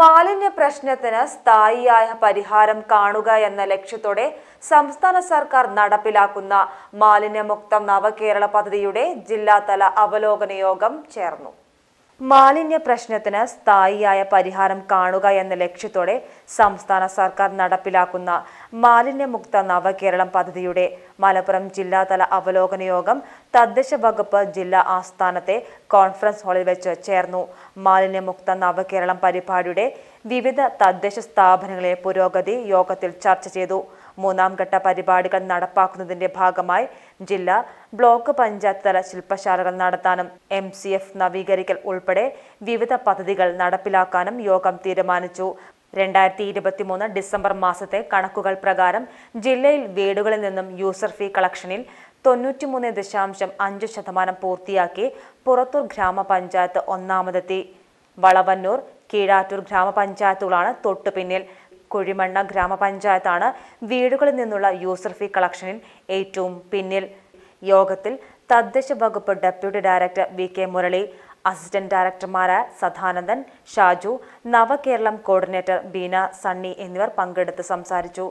മാലിന്യ പ്രശ്നത്തിന് സ്ഥായിയായ പരിഹാരം കാണുക എന്ന ലക്ഷ്യത്തോടെ സംസ്ഥാന സർക്കാർ നടപ്പിലാക്കുന്ന മാലിന്യമുക്ത നവകേരള പദ്ധതിയുടെ ജില്ലാതല അവലോകന യോഗം ചേർന്നു. മാലിന്യ പ്രശ്നത്തിന് സ്ഥായിയായ പരിഹാരം കാണുക എന്ന ലക്ഷ്യത്തോടെ സംസ്ഥാന സർക്കാർ നടപ്പിലാക്കുന്ന മാലിന്യമുക്ത നവകേരളം പദ്ധതിയുടെ മലപ്പുറം ജില്ലാതല അവലോകന യോഗം തദ്ദേശ വകുപ്പ് ജില്ലാ ആസ്ഥാനത്തെ കോൺഫറൻസ് ഹാളിൽ വെച്ച് ചേർന്നു. മാലിന്യമുക്ത നവകേരളം പരിപാടിയുടെ വിവിധ തദ്ദേശ സ്ഥാപനങ്ങളെ പുരോഗതി യോഗത്തിൽ ചർച്ച ചെയ്തു. മൂന്നാം ഘട്ട പരിപാടികൾ നടപ്പാക്കുന്നതിന്റെ ഭാഗമായി ജില്ലാ ബ്ലോക്ക് പഞ്ചായത്ത് തല ശില്പശാലകൾ നടത്താനും എം സി എഫ് നവീകരിക്കൽ ഉൾപ്പെടെ വിവിധ പദ്ധതികൾ നടപ്പിലാക്കാനും യോഗം തീരുമാനിച്ചു. രണ്ടായിരത്തി ഇരുപത്തിമൂന്ന് ഡിസംബർ മാസത്തെ കണക്കുകൾ പ്രകാരം ജില്ലയിൽ വീടുകളിൽ നിന്നും യൂസർ ഫീ കളക്ഷനിൽ തൊണ്ണൂറ്റിമൂന്ന് ദശാംശം അഞ്ച് ശതമാനം പൂർത്തിയാക്കി പുറത്തൂർ ഗ്രാമപഞ്ചായത്ത് ഒന്നാമതെത്തി. വളവന്നൂർ കീഴാറ്റൂർ ഗ്രാമപഞ്ചായത്തുകളാണ് തൊട്ടു പിന്നിൽ കുഴിമണ്ണ ഗ്രാമപഞ്ചായത്താണ് വീടുകളിൽ നിന്നുള്ള യൂസർ ഫീ കളക്ഷനിൽ ഏറ്റവും പിന്നിൽ. യോഗത്തിൽ തദ്ദേശ വകുപ്പ് deputy director V K Murali assistant ഡയറക്ടർമാരായ Sadanandan Shaju Navakeralam coordinator Beena Sunny എന്നിവർ പങ്കെടുത്ത് സംസാരിച്ചു.